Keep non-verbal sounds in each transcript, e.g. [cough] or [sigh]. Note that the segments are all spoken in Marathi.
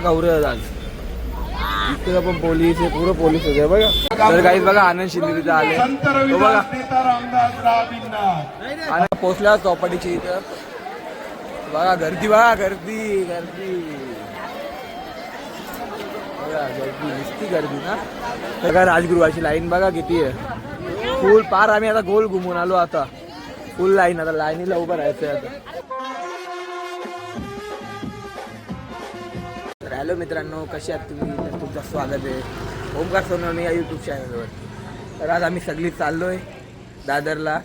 गौरव आज. इकडे पण पोलीस पोलीस होते बघा. तर काही बघा आनंद शिंदे तिथे आले. तो बघा. आणि पोचला चौपाटीची इथं. बघा गर्दी बघा गर्दी गर्दी. बघा गर्दी नुसती गर्दी ना. बघा राजगृहाची लाईन बघा किती आहे. फुल पार आम्ही आता गोल घुमून आलो आता. फुल लाईन आता लाईनीला उभं राहायचंय आता. हॅलो मित्रांनो कसे आहात तुम्ही? तर तुमचं स्वागत आहे. ओमकार सोनवणे या यूट्यूब चॅनलवर तर आज आम्ही सगळी चाललोय दादरला.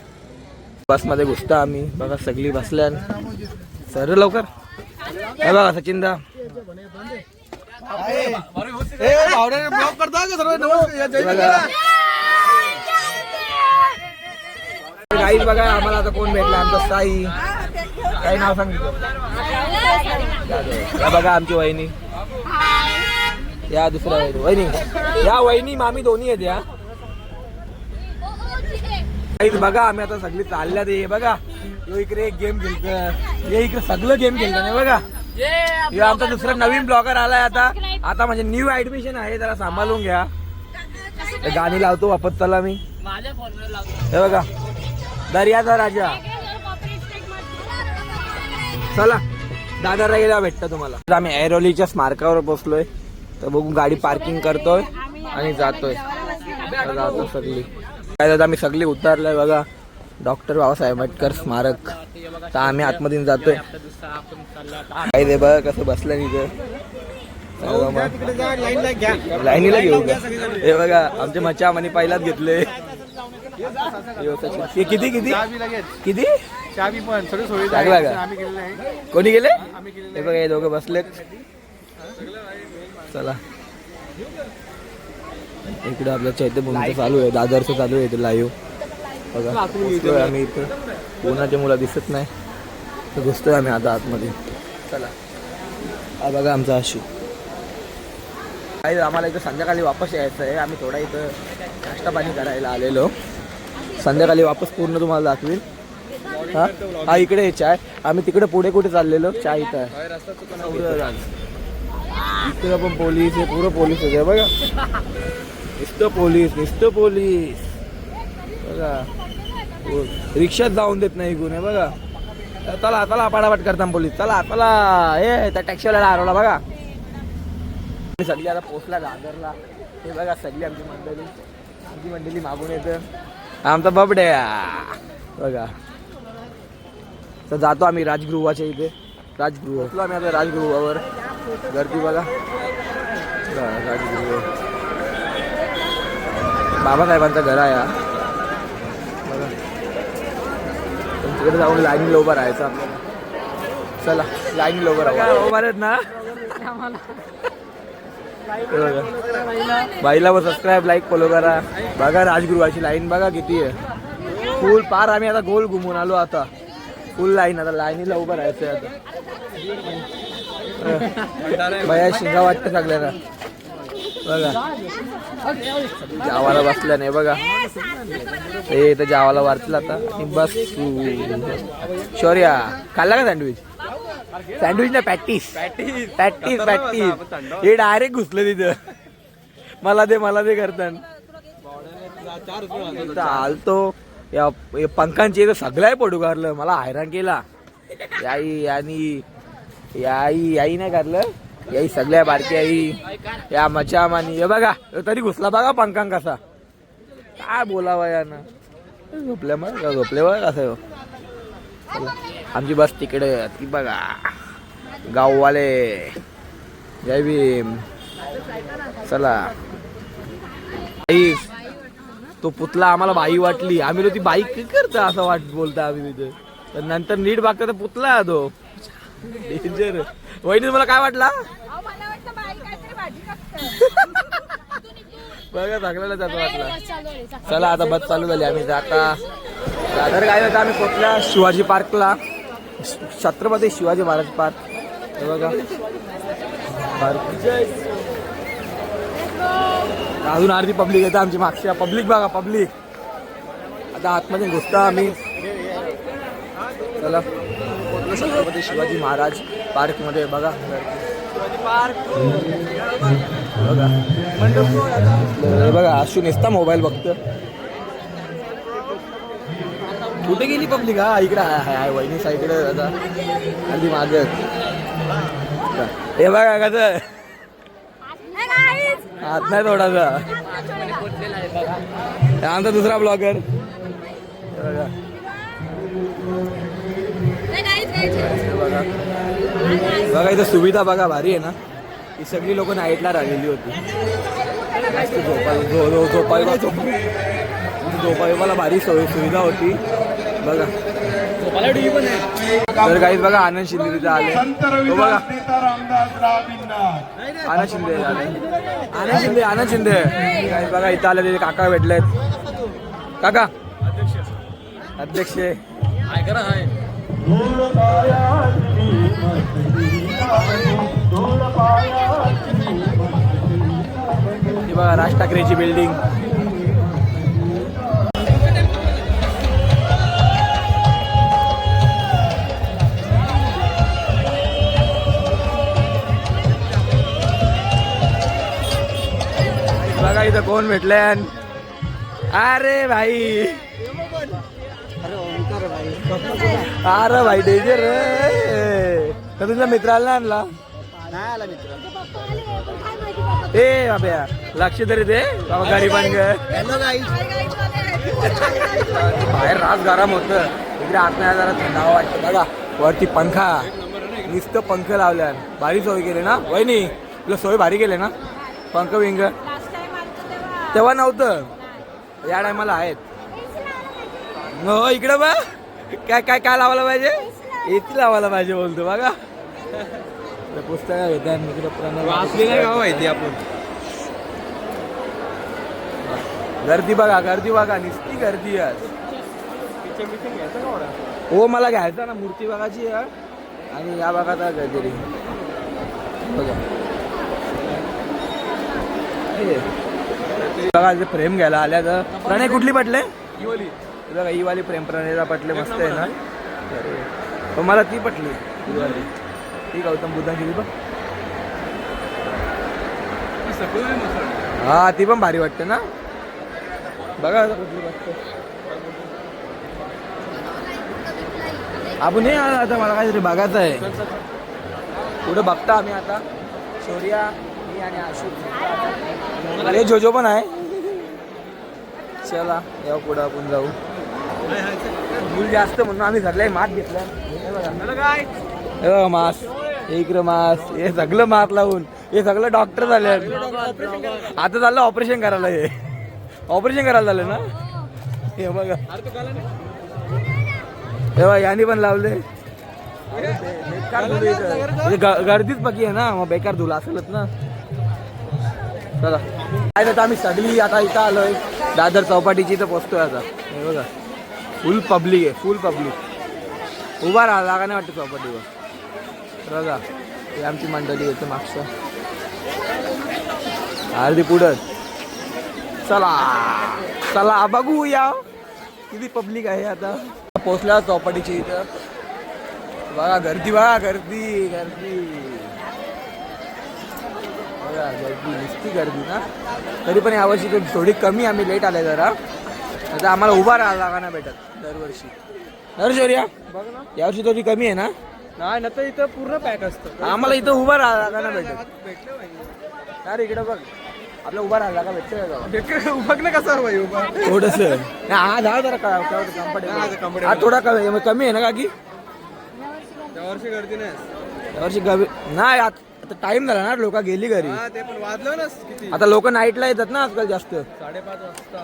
बसमध्ये घुसतो आम्ही. बघा सगळी बसल्या सर लवकर. हे बघा सचिन दा काही बघा. आम्हाला आता कोण भेटला? आमचा साई. काही नाव सांगितलं? बघा आमची वहिनी. या दुसऱ्या वहिनी. वहिनी या वहिनी मामी दोन्ही आहेत या. काही बघा आम्ही आता सगळी चालल्या ते बघा. यो इकडे एक गेम खेळत हे इकडे सगळं गेम खेळत नाही बघा. हे आमचा दुसरा नवीन ब्लॉगर आलाय आता. आता म्हणजे न्यू ऍडमिशन आहे जरा सांभाळून घ्या. गाणी लावतो वापस चला मी. हे बघा. दर्याचा राजा. चला. दादाला गेला भेटतं तुम्हाला. आम्ही ऐरोलीच्या स्मारकावर बसलोय. तर बघू गाडी पार्किंग करतोय आणि जातोय. जातो सगळी. काय दादा आम्ही सगळी उतरलोय बघा. डॉक्टर बाबासाहेब आंबेडकर स्मारक. तर आम्ही आतमध्ये जातोय. काय दे बघ कसं बसलं तिथं लाईनीला घेऊ का हे बघा आमचे मच्छा आणि पहिलाच घेतले. किती किती? किती? चावी पण आम्ही कोणी गेले? हे बघा हे दोघं बसलेत. चला. इकडे आपलं चैत्यभूमीचं चालू आहे दादरचं चालू आहे इथे लाईव्ह बघा घुसतोय आम्ही इथं. कोणाच्या मुला दिसत नाही. तर घुसतोय आम्ही आता आतमध्ये. चला. हा बघा आमचा आशू काही आम्हाला इथं संध्याकाळी वापस यायचं आहे. आम्ही थोडा इथं नाश्ता पाणी करायला आलेलो. संध्याकाळी वापस पूर्ण तुम्हाला दाखवील हा? हा इकडे चाय. आम्ही तिकडे पुढे कुठे चाललेलो? चाय इथं आहे. इकडे पण पोलीस हे पुरं पोलीस होते बघा. नुसतं पोलीस नुसतं पोलीस. बघा. हो, रिक्षात जाऊन देत नाही गुन्हे बघा. चला चला पाडापाट करता पोलीस. चला चला. ए त्या टॅक्सीवाल्याला हरवला बघा. सगळी आता पोचला दादरला हे बघा सगळी आमची मंडळी. आमची मंडळी मागून येतं. आमचा बबडे बघा. तर जातो आम्ही राजगृहाच्या इथे. राजगृह. आम्ही आता राजगृहावर. गर्दी बघा बाबासाहेबांचं घर आहे बघा. तिकडे जाऊन लाईनीला उभं राहायचं आपल्याला. चला लाईनीला उभं राहा. उभा आहेत ना. बाईला व सबस्क्राईब लाईक फॉलो करा. बघा राजगृहाची लाईन बघा किती आहे. फुल पार आम्ही आता गोल घुमून आलो आता. फुल लाईन आता लाईनीला उभं राहायचंय आता. भया शिंगा वाटतं सगळ्यांना. बघा. जावाला बसल्या नाही बघा. हे इथं जावाला वाचलं आता. आणि बस. शौर्या खाल्ला का सँडविच? सँडविच ना पॅटीस. पॅटीस. पॅटीस हे डायरेक्ट घुसलं तिथं. मला दे मला दे करतान. इथं आलतो या पंखांची इथं सगळं पडू घाललं मला हैराण केला. याई आणि याई याई नाही घातलं. याई सगळ्या बारकी आई या मचाम मानी. हे बघा तरी घुसला बघा पंखांग कसा. काय बोलावा यानं. झोपल्या मग झोपले बघा कसं आमची बस तिकडे ती बघा. गाववाले. जय भीम. चला. आई तो पुतला आम्हाला बाई वाटली. आम्ही ती बाई करता असं वाट बोलता आम्ही तिथे. तर नंतर नीट बघता तर पुतला तो. डेंजर वहिनी मला काय वाटला? बघा चांगल्याला जातो वाटला. चला आता बस चालू झाली आम्ही आता दादर काय होतं आम्ही पोचल्या शिवाजी पार्कला. छत्रपती शिवाजी महाराज पार्क. हे बघा. अजून अर्धी पब्लिक येतं आमची मागच्या पब्लिक बघा पब्लिक. आता आतमध्ये घुसता आम्ही. चला. छत्रपती शिवाजी महाराज पार्कमध्ये बघा. हे बघा आशू नुसता मोबाईल बघतो कुठे गेली पब्लिक? हा इकडे आहे आहे, वहिनी साईकडे आता. अगदी माग. हे बघा कसं हात नाही थोडासा आमचा दुसरा ब्लॉगर. बघा. बघा बघा इथं सुविधा बघा भारी आहे ना. ही सगळी लोक नाईटला राहिलेली होती. झोपायला झोपायला भारी सोय सुविधा होती. बघा. तर काही बघा आनंद शिंदे तिथे आले. बघा. नेता रामदास रावींना आनंद शिंदे आले. आनंद शिंदे आनंद शिंदे. काही बघा इथं आले तिथे काका भेटलेत. काका. अध्यक्ष. ही बघा राज ठाकरेची बिल्डिंग बघा इथं कोण भेटल्यान अरे भाई. अरे भाई डेंजर रे. तर तुझ्या मित्राला आणला. ए बाब्या लक्ष तरी दे. बाबा गरीबांग बाहेर रास गरम होत. इकडे आत नाही जरा थंडावा वाटतं. बघा वरती पंखा. नुसतं पंख लावल्या भारी सोय केली ना? वहिनी तुला सोय भारी केली ना? पंख विंग. तेव्हा नव्हतं. या टायमाला आहेत. हो इकडे बा काय काय काय लावायला पाहिजे? एसी लावायला पाहिजे बोलतो बघा. पुस्तक पुस्तकं घेतात मित्र वाचली नाही का हो माहिती आपण? गर्दी बघा गर्दी बघा नुसती गर्दी आहे हो मला घ्यायचा ना मूर्ती बघायची आहे. आणि या भागात काहीतरी. बघा. बघा इथे प्रेम घ्यायला आल्या तर. प्रणय कुठली पटले? बघा ही वाली प्रेम प्रणयला पटले मस्त आहे ना? पण मला ती पटली. ही वाली ती गौतम बुद्धांची ती बघ हा ती पण भारी वाटते ना? बघा कुठली वाटते आपण हे आता मला काहीतरी बघायचं आहे. पुढे बघता आम्ही आता. शौर्या मी आणि आशू अरे जोजो पण आहे. चला या पुढं आपण जाऊ. मूल जास्त म्हणून आम्ही सगळे मात घेतला. हे मास. हे इकडं मास. हे सगळं मात लावून. हे सगळं डॉक्टर झाले. आता झालं ऑपरेशन करायला हे. ऑपरेशन करायला झालं ना? हे बघा. हे बघा यांनी पण लावले. गर्दीच बाकी आहे ना? मग बेकार धुला असेलच ना? चला. काय तर आता आम्ही सगळी आता इथं आलोय. दादर चौपाटीची इथं पोचतोय आता. हे बघा. फुल पब्लिक आहे फुल पब्लिक उभा राहा जागा नाही वाटतं चौपाटीवर बघा ही आमची मंडळी येते मागचं. अर्धी पुढं. चला. चला बघू या. किती पब्लिक आहे आता. पोचल्या चौपाटीची इथं. बघा गर्दी बघा गर्दी गर्दी. बघा गर्दी नुसती गर्दी ना. तरी पण यावर्षी थोडी कमी आम्ही लेट आले जरा. आता आम्हाला उभा राहायला लागा ना भेटत दरवर्षी. दरशौर्या यावर्षी थोडी कमी आहे ना? नाही ना तर इथं पूर्ण पॅक असतं. आम्हाला इथं उभा राहायला लागा ना भेटत. अरे इकडे बघ. आपलं उभा राहायला लागा भेटतं बघ ना कसा भाई उभा. थोडस. हा झाला जरा का कम्फर्टेबल हा थोडा कमी कमी आहे ना का की त्यावर्षी गर्दी नाही यावर्षी कमी नाही आत- टाइम झाला ना लोक गेली घरी. हा ते पण वाजलं ना किती? आता लोक नाईटला येतात ना आजकाल जास्त. साडेपाच वाजता.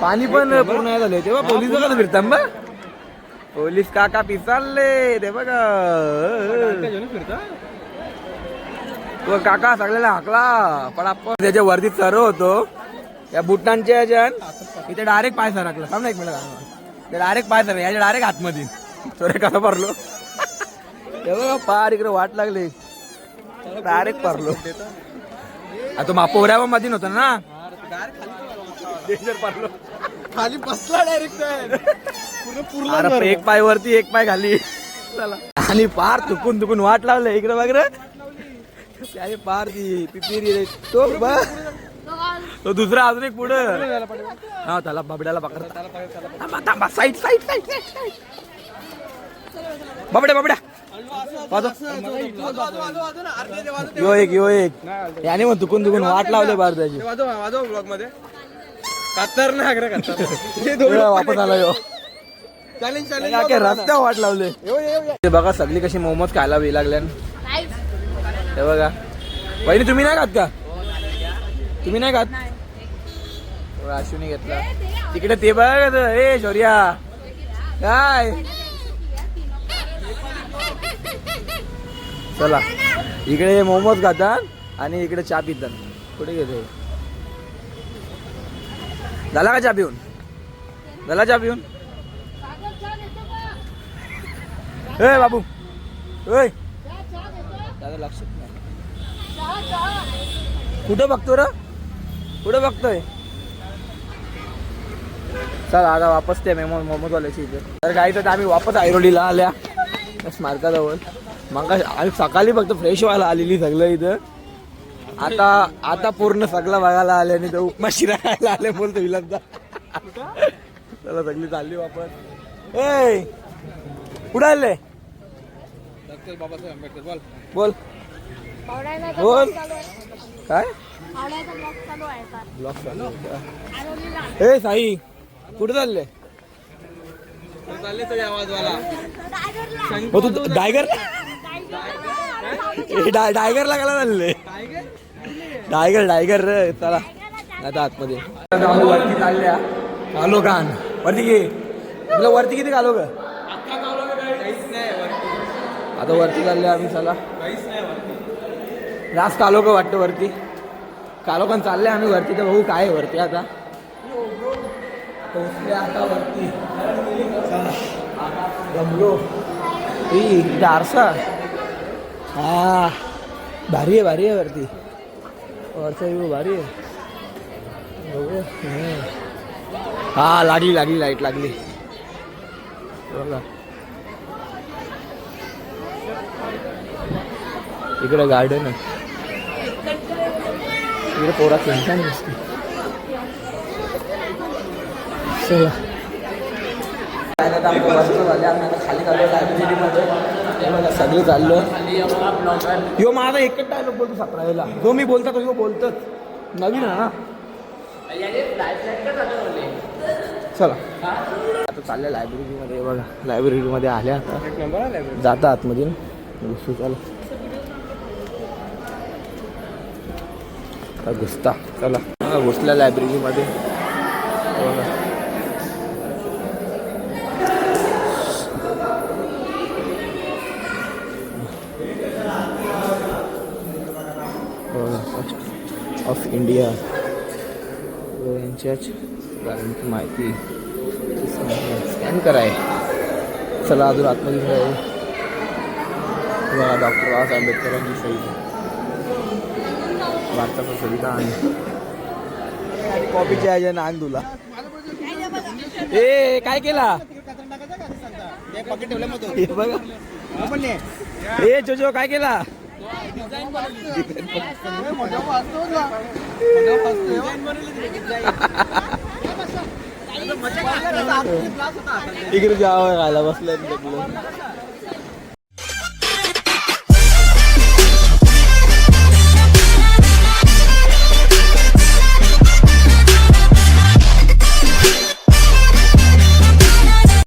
पाणी पण पूर्ण नाही झालं तेव्हा पोलीस बघा फिरतात बा पोलीस काका पिसाले ते बघा. तो काका सगळ्याला हाकला. पण आपण त्याच्या वरती चर होतो. या बुटांच्या ह्याच्यात इथे डायरेक्ट पाय सरकला. थांब ना एक मिनिट. ते डायरेक्ट पाय सर याच्या डायरेक्ट आतमध्ये चोरे कसं भरलो तेव्हा बघा पार इकडे वाट लागली. डायरेक्ट पारलो आता मापोऱ्या पण मध्ये नव्हता ना. डेंजर खाली बसला डायरेक्ट पूर्ण एक पाय वरती एक पाय खाली. चला. आणि पार तुकून तुकून वाट लावलं इकडे बघ रे त्याने पार ती पिपिरी रे. तो तो दुसरा अजून एक पुढं. हा त्याला बाबड्याला पकडता. थांबा थांबा. साईड साईड साईड साईड बाबड्या बाबड्या. वाजव. यो एक यो एक. याने मग तुकून तुकून वाट लावले भारताची वाजव वाजव ब्लॉगमध्ये खतरनाक रे खतरनाक वापस आला यो. चॅलेंज काय काय वाट लावले ते बघा सगळी कशी मोमोज खायला बी लागल्या. हे बघा. वहिनी तुम्ही नाही खात का? तुम्ही नाही खात? अश्विनी घेतला. तिकडे ते बघा ए शौर्या. काय? चला. इकडे मोमोज खातात आणि इकडे चहा पितात. कुठे घेते झाला का चहा पिऊन? झाला चहा पिऊन? ए बाबू. ए. दादा लक्षात नाही. कुठं बघतो र? कुठं बघतोय? चल आता वापस ते मेमो मोमोजवाल्याची इथे. तर काही तर आम्ही वापस ऐरोलीला आल्या. स्मारकाजवळ. मग आम्ही सकाळी फक्त फ्रेश व्हायला आलेली सगळं इथं. आता आता पूर्ण सगळं बघायला आले आणि तो उपमा शिरा खायला आले बोलतो विलंदा चला सगळी चालली वापस. ए कुठं आले? डॉक्टर बाबासाहेब आंबेडकर बोल. बोल. काय? ब्लॉक चालू? ए साई कुठे चालले? चालले तरी आवाजवाला. हो तू डायगर? डायगरला कला चालले डायगर डायगर रे चला. आता आतमध्ये. वरती चालल्या आलो कान वरती घे. तुला वरती किती कालो ग? आता वरती चालले आम्ही चला. जास्त आलो का वाटतं वरती. कालो कान चालले आम्ही वरती तर बघू काय आहे वरती आता. आता वरती. जमलो ई आरसा हा भारी आहे भारी आहे वरती. वरचा व्ह्यू भारी आहे. हा ah, लागली लागली लाइट लागली. बघा. इकडे गार्डन आहे. इकडे पोरा खेळता नाही चला. झाले आम्ही आता खाली चाललो लायब्ररीमध्ये बघा सगळे चाललो. यो माझा एकच डायलॉग बोलतो सतरावेला. जो मी बोलता तो यो बोलतच. नवीन आहे ना? चला आता चालल्या लायब्ररीमध्ये बघा. लायब्ररीमध्ये आल्या आता. जाता आतमध्ये घुसू चला. घुसता. चला. हा, घुसल्या लायब्ररीमध्ये बघा. ऑफ इंडिया यांच्याच गाड्यांची माहिती स्कॅन कराय चला अजून आतमध्ये बघा डॉक्टर बाबासाहेब आंबेडकरांची सही भारताचा संविधान कॉपीच्या आहे ना आण तुला ए काय केला? हे बघा। ए जोजो काय केला? [laughs] इकडे जावं खायला बसलं